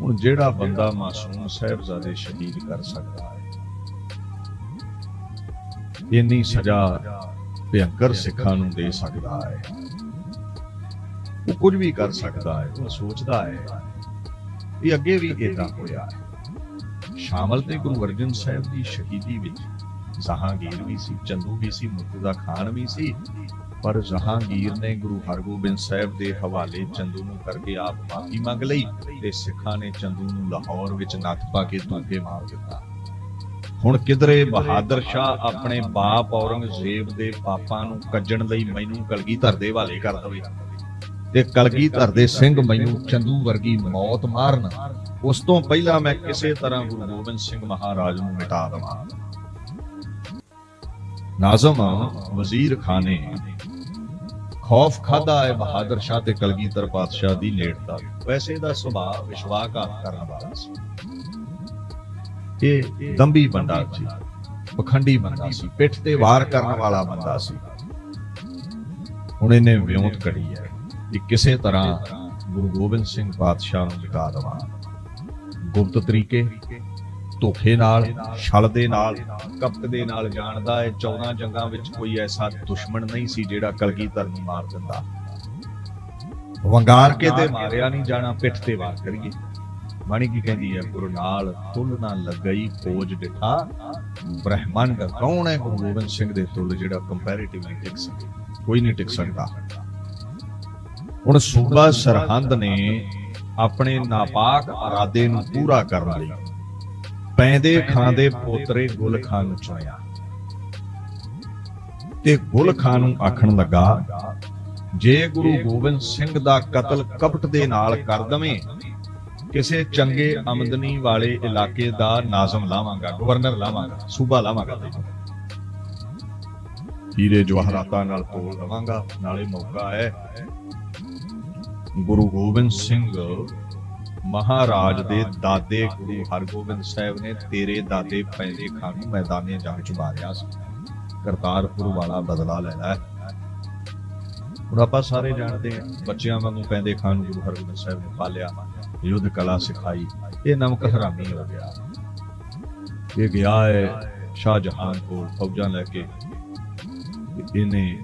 ਹੁਣ ਜਿਹੜਾ ਬੰਦਾ ਮਾਸੂਮ ਸਾਹਿਬਜ਼ਾਦੇ ਸ਼ਹੀਦ ਕਰ ਸਕਦਾ ਹੈ, ਇੰਨੀ ਸਜ਼ਾ ਭਿਅੰਕਰ ਸਿੱਖਾਂ ਨੂੰ ਦੇ ਸਕਦਾ ਹੈ, ਉਹ ਕੁਝ ਵੀ ਕਰ ਸਕਦਾ ਹੈ, ਉਹ ਸੋਚਦਾ ਹੈ, ਇਹ ਅੱਗੇ ਵੀ ਇਦਾਂ ਹੋਇਆ ਹੈ। ਸ਼ਾਮਲ ਤੇ ਗੁਰੂ ਅਰਜਨ ਸਾਹਿਬ ਦੀ ਸ਼ਹੀਦੀ ਵਿੱਚ ਜਹਾਂਗੀਰ ਵੀ ਸੀ, ਚੰਦੂ ਵੀ ਸੀ ਮੁਰਤਜ਼ਾ ਖਾਨ ਵੀ ਸੀ ਪਰ ਜਹਾਂਗੀਰ ਨੇ ਗੁਰੂ ਹਰਗੋਬਿੰਦ ਸਾਹਿਬ ਦੇ ਹਵਾਲੇ ਚੰਦੂ ਨੂੰ ਕਰਕੇ ਆਪ ਮਾਫੀ ਮੰਗ ਲਈ ਤੇ ਸਿੱਖਾਂ ਨੇ ਚੰਦੂ ਨੂੰ ਲਾਹੌਰ ਵਿੱਚ ਨੱਥ ਪਾ ਕੇ ਧੂਕੇ ਮਾਰ ਦਿੱਤਾ। ਹੁਣ ਕਿਧਰੇ ਬਹਾਦਰ ਸ਼ਾਹ ਆਪਣੇ ਬਾਪ ਔਰੰਗਜ਼ੇਬ ਦੇ ਪਾਪਾਂ ਨੂੰ ਕੱਜਣ ਲਈ ਮੈਨੂੰ ਕਲਗੀਧਰ ਦੇ ਹਵਾਲੇ ਕਰ ਦਵੇ ਤੇ ਕਲਗੀਧਰ ਦੇ ਸਿੰਘ ਮੈਨੂੰ ਚੰਦੂ ਵਰਗੀ ਮੌਤ ਮਾਰਨ, ਉਸ ਤੋਂ ਪਹਿਲਾਂ ਮੈਂ ਕਿਸੇ ਤਰ੍ਹਾਂ ਗੁਰੂ ਗੋਬਿੰਦ ਸਿੰਘ ਮਹਾਰਾਜ ਨੂੰ ਮਿਟਾ ਦਵਾਂ। ਨਾਜ਼ਮ ਵਜ਼ੀਰ ਖਾਨੇ ਖੌਫ ਖਾਦਾ ਹੈ ਬਹਾਦਰ ਸ਼ਾਹ ਤੇ ਕਲਗੀਧਰ ਪਾਤਸ਼ਾਹ ਦੀ ਨੇੜਤਾ ਵੈਸੇ ਦਾ ਸੁਭਾਅ ਵਿਸ਼ਵਾਸਘਾਤ ਕਰਨ ਵਾਲਾ ਸੀ। ਇਹ ਦੰਬੀ ਬੰਦਾ ਸੀ, ਪਖੰਡੀ ਬੰਦਾ ਸੀ, ਪਿੱਠ ਤੇ ਵਾਰ ਕਰਨ ਵਾਲਾ ਬੰਦਾ ਸੀ। ਹੁਣ ਇਹਨੇ ਵਿਉਂਤ ਕੜੀ ਹੈ ਕਿ ਕਿਸੇ ਤਰ੍ਹਾਂ ਗੁਰੂ ਗੋਬਿੰਦ ਸਿੰਘ ਪਾਤਸ਼ਾਹ ਨੂੰ ਮਿਟਾ ਦਵਾਂ। ਗੁਪਤ ਤਰੀਕੇ ਧੋਖੇ ਨਾਲ, ਛਲ ਦੇ ਨਾਲ ਕਪਟ ਦੇ ਨਾਲ ਜਾਣਦਾ ਹੈ। 14 ਜੰਗਾਂ ਵਿੱਚ ਕੋਈ ਐਸਾ ਦੁਸ਼ਮਣ ਨਹੀਂ ਸੀ ਜਿਹੜਾ ਕਲਗੀਧਰ ਨੂੰ ਮਾਰ ਦਿੰਦਾ। ਵੰਗਾਰ ਕੇ ਤੇ ਮਾਰਿਆ ਨਹੀਂ ਜਾਣਾ, ਪਿੱਠ ਤੇ ਵਾਰ ਕਰੀਏ। ਬਾਣੀ ਕੀ ਕਹਿੰਦੀ ਹੈ, ਗੁਰੂ ਨਾਲ ਤੁਲ ਨਾ ਲੱਗਈ ਖੋਜ ਡਿਠਾ ਬ੍ਰਹਿਮੰਡ ਕੌਣ ਹੈ? ਗੁਰੂ ਗੋਬਿੰਦ ਸਿੰਘ ਦੇ ਤੁਲ ਜਿਹੜਾ ਕੰਪੈਰੀਟਿਵਲੀ ਟਿਕ ਸਕੇ। ਕੋਈ ਨਹੀਂ ਟਿਕ ਸਕਦਾ। ਹੁਣ ਸੂਬਾ ਸਰਹੰਦ ਨੇ ਆਪਣੇ ਨਾਪਾਕ ਇਰਾਦੇ ਨੂੰ ਪੂਰਾ ਕਰਨ ਲਈ ਪੈਂਦੇ ਖਾਂ ਦੇ ਪੋਤਰੇ ਗੁਲ ਖਾਂ ਨੂੰ ਚੁਣਿਆ। ਤੇ ਗੁਲ ਖਾਂ ਨੂੰ ਆਖਣ ਲੱਗਾ, ਜੇ ਗੁਰੂ ਗੋਬਿੰਦ ਸਿੰਘ ਦਾ ਕਤਲ ਕਪਟ ਦੇ ਨਾਲ ਕਰ ਦਵੇਂ, ਕਿਸੇ ਚੰਗੇ ਆਮਦਨੀ ਵਾਲੇ ਇਲਾਕੇ ਦਾ ਨਾਜ਼ਮ ਲਾਵਾਂਗਾ ਗਵਰਨਰ ਲਾਵਾਂਗਾ, ਸੂਬਾ ਲਾਵਾਂਗਾ ਹੀਰੇ ਜਵਾਹਰਾਤਾਂ ਨਾਲ ਤੋਲ ਲਵਾਂਗਾ ਨਾਲੇ ਮੌਕਾ ਹੈ। ਗੁਰੂ ਗੋਬਿੰਦ ਸਿੰਘ ਮਹਾਰਾਜ ਦੇ ਦਾਦੇ ਗੁਰੂ ਹਰਗੋਬਿੰਦ ਸਾਹਿਬ ਨੇ ਤੇਰੇ ਦਾਦੇ ਪੈਂਦੇ ਖਾਨ ਨੂੰ ਮੈਦਾਨੇ ਜੰਗ ਚ ਮਾਰਿਆ ਸੀ। ਕਰਤਾਰਪੁਰ ਵਾਲਾ ਬਦਲਾ ਲੈਣਾ ਹੈ ਹੁਣ ਆਪਾਂ ਸਾਰੇ ਜਾਣਦੇ ਹਾਂ ਬੱਚਿਆਂ ਵਾਂਗੂ ਪੈਂਦੇ ਖਾਨ ਨੂੰ ਗੁਰੂ ਹਰਗੋਬਿੰਦ ਸਾਹਿਬ ਨੇ ਪਾਲਿਆ ਯੁੱਧ ਕਲਾ ਸਿਖਾਈ ਇਹ ਨਮਕ ਹਰਾਮੀ ਹੋ ਗਿਆ। ਇਹ ਗਿਆ ਹੈ ਸ਼ਾਹਜਹਾਨ ਕੋਲ ਫੌਜਾਂ ਲੈ ਕੇ ਇਹਨੇ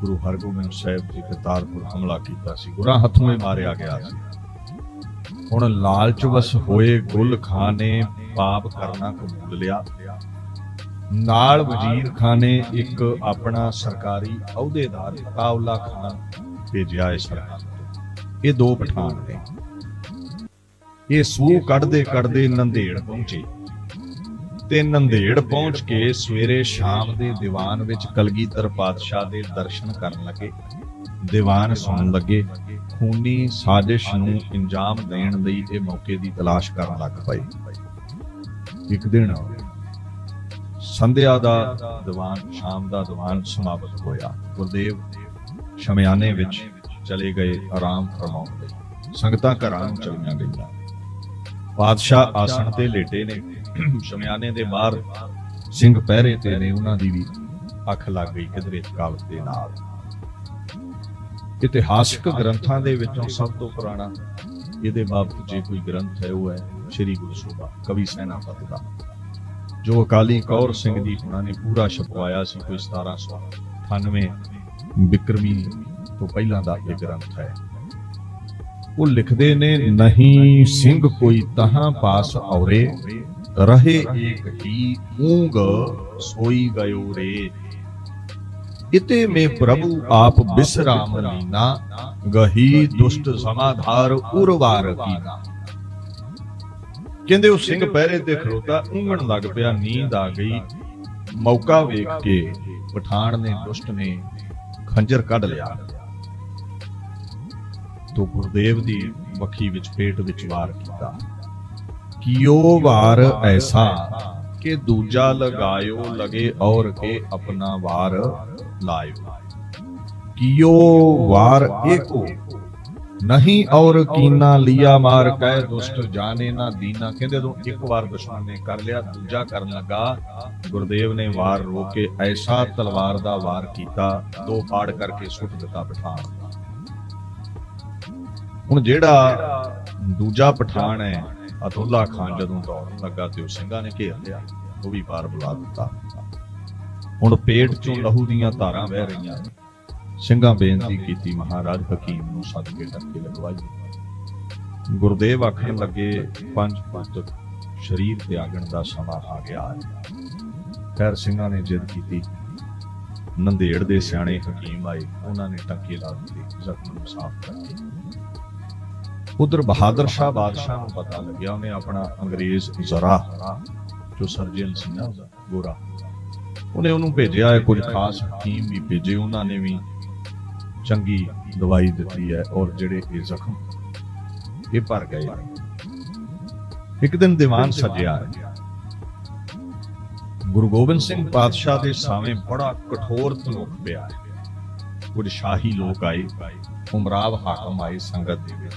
ਗੁਰੂ ਹਰਗੋਬਿੰਦ ਸਾਹਿਬ ਜੀ ਕਰਤਾਰਪੁਰ ਹਮਲਾ ਕੀਤਾ ਸੀ। ਗੁਰਾਂ ਹੱਥੋਂ ਹੀ ਮਾਰਿਆ ਗਿਆ ਸੀ। ਹੁਣ ਲਾਲਚ ਵਸ ਹੋਏ ਗੁਲ ਖਾਂ ਨੇ ਪਾਪ ਕਰਨਾ ਕਬੂਲ ਲਿਆ। ਨਾਲ ਵਜ਼ੀਰ ਖਾਨ ਨੇ ਇੱਕ ਆਪਣਾ ਸਰਕਾਰੀ ਅਹੁਦੇਦਾਰ ਫਤਾਉਲਾ ਖਾਨ ਭੇਜਿਆ ਇਸ ਸਰਹੰਦ ਇਹ ਦੋ ਪਠਾਨ ਨੇ। ਇਹ ਸੂਹ ਕੱਢਦੇ ਕੱਢਦੇ ਨੰਦੇੜ ਪਹੁੰਚੇ। ਤੇ ਨੰਦੇੜ ਪਹੁੰਚ ਕੇ ਸਵੇਰੇ ਸ਼ਾਮ ਦੇ ਦੀਵਾਨ ਵਿੱਚ ਕਲਗੀਧਰ ਪਾਤਸ਼ਾਹ ਦੇ ਦਰਸ਼ਨ ਕਰਨ ਲੱਗੇ। ਦੀਵਾਨ ਸੁਣਨ ਲੱਗੇ ਖੂਨੀ ਸਾਜ਼ਿਸ਼ ਨੂੰ ਅੰਜਾਮ ਦੇਣ ਲਈ ਇਹ ਮੌਕੇ ਦੀ ਤਲਾਸ਼ ਕਰਨ ਲੱਗ ਪਏ। ਇੱਕ ਦਿਨ ਸੰਧਿਆ ਦਾ ਦੀਵਾਨ, ਸ਼ਾਮ ਦਾ ਦੀਵਾਨ ਸਮਾਪਤ ਹੋਇਆ। ਗੁਰਦੇਵ ਸ਼ਮਿਆਨੇ ਵਿੱਚ ਚਲੇ ਗਏ ਆਰਾਮ ਫਰਮਾਉਣ ਲਈ। ਸੰਗਤਾਂ ਘਰਾਂ ਨੂੰ ਚਲੀਆਂ ਗਈਆਂ। ਪਾਤਸ਼ਾਹ ਆਸਣ ਤੇ ਲੇਟੇ ਨੇ। ਸ਼ਮਿਆਨੇ ਦੇ ਬਾਹਰ ਸਿੰਘ ਪਹਿਰੇ ਤੇ ਨੇ। ਉਹਨਾਂ ਦੀ ਵੀ ਅੱਖ ਲੱਗ ਗਈ ਕਿਧਰੇ ਥਕਾਵਟ ਦੇ ਨਾਲ। ਇਤਿਹਾਸਕ ਗ੍ਰੰਥਾਂ ਦੇ ਵਿੱਚੋਂ ਸਭ ਤੋਂ ਪੁਰਾਣਾ ਇਹਦੇ ਬਾਬਤ ਜੇ ਕੋਈ ਗ੍ਰੰਥ ਹੈ, ਉਹ ਹੈ ਸ੍ਰੀ ਗੁਰੂ ਸੋਭਾ, ਕਵੀ ਸੈਨਾਪਤ ਦਾ। ਜੋ ਅਕਾਲੀ ਕੌਰ ਸਿੰਘ ਜੀ ਉਹਨਾਂ ਨੇ ਪੂਰਾ ਛਪਵਾਇਆ ਸੀ ਕੋਈ 1798 ਬਿਕਰਮੀ ਤੋਂ ਪਹਿਲਾਂ ਦਾ ਇਹ ਗ੍ਰੰਥ ਹੈ। ਉਹ ਲਿਖਦੇ ਨੇ, ਨਹੀਂ ਸਿੰਘ ਕੋਈ ਤਹਾਂ ਪਾਸ ਔਰੇ, ਰਹੇ ਏਕ ਹੀ ਊਂਗ ਸੋਈ ਗਇਓ ਰੇ। ਇਤੇ ਮੇ ਪ੍ਰਭੂ ਆਪ ਬਿਸਰਾਮ ਲੀਨਾ ਗਹੀ ਦੁਸ਼ਟ ਸਮਾਧਾਰ ਉਰਵਾਰ ਕੀਨਾ ਕਹਿੰਦੇ ਉਹ ਸਿੰਘ ਪਹਿਰੇ ਤੇ ਖਲੋਤਾ ਉਂਗਣ ਲੱਗ ਪਿਆ ਨੀਂਦ ਆ ਗਈ ਮੌਕਾ ਵੇਖ ਕੇ ਪਠਾਨ ਨੇ ਦੁਸ਼ਟ ਨੇ ਖੰਜਰ ਕੱਢ ਲਿਆ ਤੋ ਗੁਰਦੇਵ ਦੀ ਵੱਖੀ ਵਿੱਚ ਪੇਟ ਵਿੱਚ ਵਾਰ ਕੀਤਾ ਕਿਉ ਵਾਰ ਐਸਾ ਕਿ ਦੂਜਾ ਲਗਾਇਓ ਲਗੇ ਔਰ ਕੇ ਆਪਣਾ ਵਾਰ ਲਾਇਓ। ਕਿਉ ਵਾਰ ਏਕੋ। ਨਹੀਂ ਔਰ ਕੀਨਾ ਲਿਆ ਮਾਰ ਕਹਿ ਦੁਸ਼ਟ ਜਾਣੇ ਨਾ ਦੀਨਾ। ਕਹਿੰਦੇ ਤੂੰ ਇੱਕ ਵਾਰ ਦੁਸ਼ਮਣ ਨੇ ਕਰ ਲਿਆ, ਦੂਜਾ ਕਰਨ ਲੱਗਾ। ਗੁਰਦੇਵ ਨੇ ਵਾਰ ਰੋਕ, ਐਸਾ ਤਲਵਾਰ ਦਾ ਵਾਰ ਕੀਤਾ, ਦੋ ਫਾੜ ਕਰਕੇ ਸੁੱਟ ਦਿੱਤਾ ਪਠਾਨ। ਹੁਣ ਜਿਹੜਾ ਦੂਜਾ ਪਠਾਨ ਹੈ, ਅਤੁੱਲਾ ਖਾਨ ਜਦੋਂ ਦੌੜਨ ਲੱਗਾ ਤੇ ਉਹ ਸਿੰਘਾਂ ਨੇ ਘੇਰ ਲਿਆ, ਉਹ ਵੀ ਵਾਰ ਬੁਲਾ ਦਿੱਤਾ। ਹੁਣ ਪੇਟ ਚੋਂ ਲਹੂ ਦੀਆਂ ਧਾਰਾਂ ਵਹਿ ਰਹੀਆਂ ਸਿੰਘਾਂ ਬੇਨਤੀ ਕੀਤੀ, ਮਹਾਰਾਜ ਹਕੀਮ ਨੂੰ ਸੱਦ ਕੇ ਟੱਕੇ ਲਗਵਾਈ ਗੁਰਦੇਵ ਆਖਣ ਲੱਗੇ, ਪੰਜ ਪੁੱਤ ਸਰੀਰ ਤਿਆਗਣ ਦਾ ਸਮਾਂ ਆ ਗਿਆ ਹੈ। ਖੈਰ, ਸਿੰਘਾਂ ਨੇ ਜਿੱਦ ਕੀਤੀ। ਨੰਦੇੜ ਦੇ ਸਿਆਣੇ ਹਕੀਮ ਆਏ, ਉਹਨਾਂ ਨੇ ਟੱਕੇ ਲਾ ਦਿੱਤੇ, ਜ਼ਖਮ ਨੂੰ ਸਾਫ਼ ਕਰਕੇ। ਉਧਰ ਬਹਾਦਰ ਸ਼ਾਹ ਬਾਦਸ਼ਾਹ ਨੂੰ ਪਤਾ ਲੱਗਿਆ, ਉਹਨੇ ਆਪਣਾ ਅੰਗਰੇਜ਼ ਜ਼ਰਾ, ਜੋ ਸਰਜਨ ਸੀ ਨਾ ਗੋਰਾ। ਉਹਨੇ ਉਹਨੂੰ ਭੇਜਿਆ ਹੈ ਕੁਝ ਖਾਸ ਹਕੀਮ ਵੀ ਭੇਜੇ, ਉਹਨਾਂ ਨੇ ਵੀ ਚੰਗੀ ਦਵਾਈ ਦਿੱਤੀ ਹੈ ਔਰ ਜਿਹੜੇ ਇਹ ਜ਼ਖਮ, ਇਹ ਭਰ ਗਏ। ਇੱਕ ਦਿਨ ਦੀਵਾਨ ਸਜਿਆ। ਗੁਰੂ ਗੋਬਿੰਦ ਸਿੰਘ ਪਾਤਸ਼ਾਹ ਦੇ ਸਾਹਮਣੇ ਬੜਾ ਕਠੋਰ ਧਨੋਖ ਪਿਆ। ਹੈ ਕੁਝ ਸ਼ਾਹੀ ਲੋਕ ਆਏ, ਉਮਰਾਵ ਹਾਕਮ ਆਏ ਸੰਗਤ ਦੇ ਵਿੱਚ।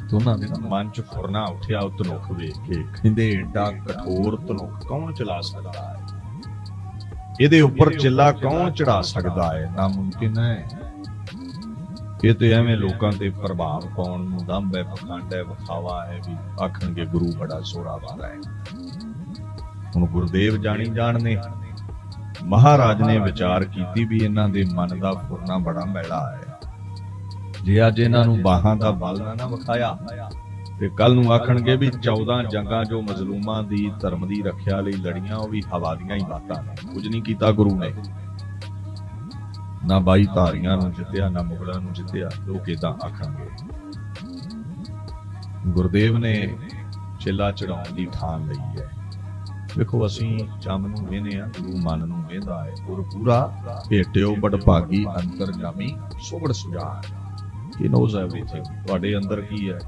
ਤੇ ਉਹਨਾਂ ਦੇ ਮਨ ਚ ਫੁਰਨਾ ਉੱਠਿਆ, ਉਹ ਧਨੋਖ ਵੇਖ ਕੇ ਕਹਿੰਦੇ, ਏਡਾ ਕਠੋਰ ਧਨੋਖ ਕੌਣ ਚਲਾ ਸਕਦਾ? ਇਹਦੇ ਉੱਪਰ ਚਿੱਲਾ ਕੌਣ ਚੜਾ ਸਕਦਾ ਹੈ? ਨਾਮੁਮਕਿਨ ਹੈ। ਇਹ ਤੇ ਐਵੇਂ ਲੋਕਾਂ ਤੇ ਪ੍ਰਭਾਵ ਪਾਉਣ ਨੂੰ ਦੰਭ ਹੈ, ਪਖੰਡ ਹੈ, ਵਿਖਾਵਾ ਹੈ ਵੀ ਆਖਣਗੇ ਗੁਰੂ ਬੜਾ ਜ਼ੋਰਾਵਰ ਹੈ। ਹੁਣ ਗੁਰਦੇਵ ਜਾਣੀ ਜਾਣਨੇ ਮਹਾਰਾਜ ਨੇ ਵਿਚਾਰ ਕੀਤੀ ਵੀ ਇਹਨਾਂ ਦੇ ਮਨ ਦਾ ਫੁਰਨਾ ਬੜਾ ਮੈਲਾ ਹੈ। ਜੇ ਅੱਜ ਇਹਨਾਂ ਨੂੰ ਬਾਹਾਂ ਦਾ ਬਲ ਨਾ ਨਾ ਵਿਖਾਇਆ ਤੇ ਕੱਲ ਨੂੰ ਆਖਣਗੇ ਵੀ 14 ਜੰਗਾਂ ਜੋ ਮਜ਼ਲੂਮਾਂ ਦੀ ਧਰਮ ਦੀ ਰੱਖਿਆ ਲਈ ਲੜੀਆਂ, ਉਹ ਵੀ ਹਵਾ ਦੀਆਂ ਹੀ ਬਾਤਾਂ ਨੇ। ਕੁਝ ਨਹੀਂ ਕੀਤਾ ਗੁਰੂ ਨੇ। ਨਾ ਬਾਈ ਧਾਰੀਆਂ ਨੂੰ ਜਿੱਤਿਆ, ਨਾ ਮੁਗਲਾਂ ਨੂੰ ਜਿੱਤਿਆ ਲੋਕ ਇਦਾਂ ਆਖਣਗੇ? ਗੁਰਦੇਵ ਨੇ ਚੇਲਾ ਚੜਾਉਣ ਦੀ ਠਾਣ ਲਈ ਹੈ। ਵੇਖੋ, ਅਸੀਂ ਚੰਮ ਨੂੰ ਵੇਨੇ ਆ, ਗੁਰੂ ਮਨ ਨੂੰ ਵੇਂਦਾ ਹੈ। ਗੁਰ ਪੂਰਾ ਭੇਟਿਓ ਬੜ ਭਾਗੀ ਅੰਤਰ ਜਾਮੀ ਸੋਗੜ ਸੁਝਾਰ ਹੀ ਨੋਜ਼ ਐਵਰੀਥਿੰਗ ਤੁਹਾਡੇ ਅੰਦਰ ਕੀ ਹੈ?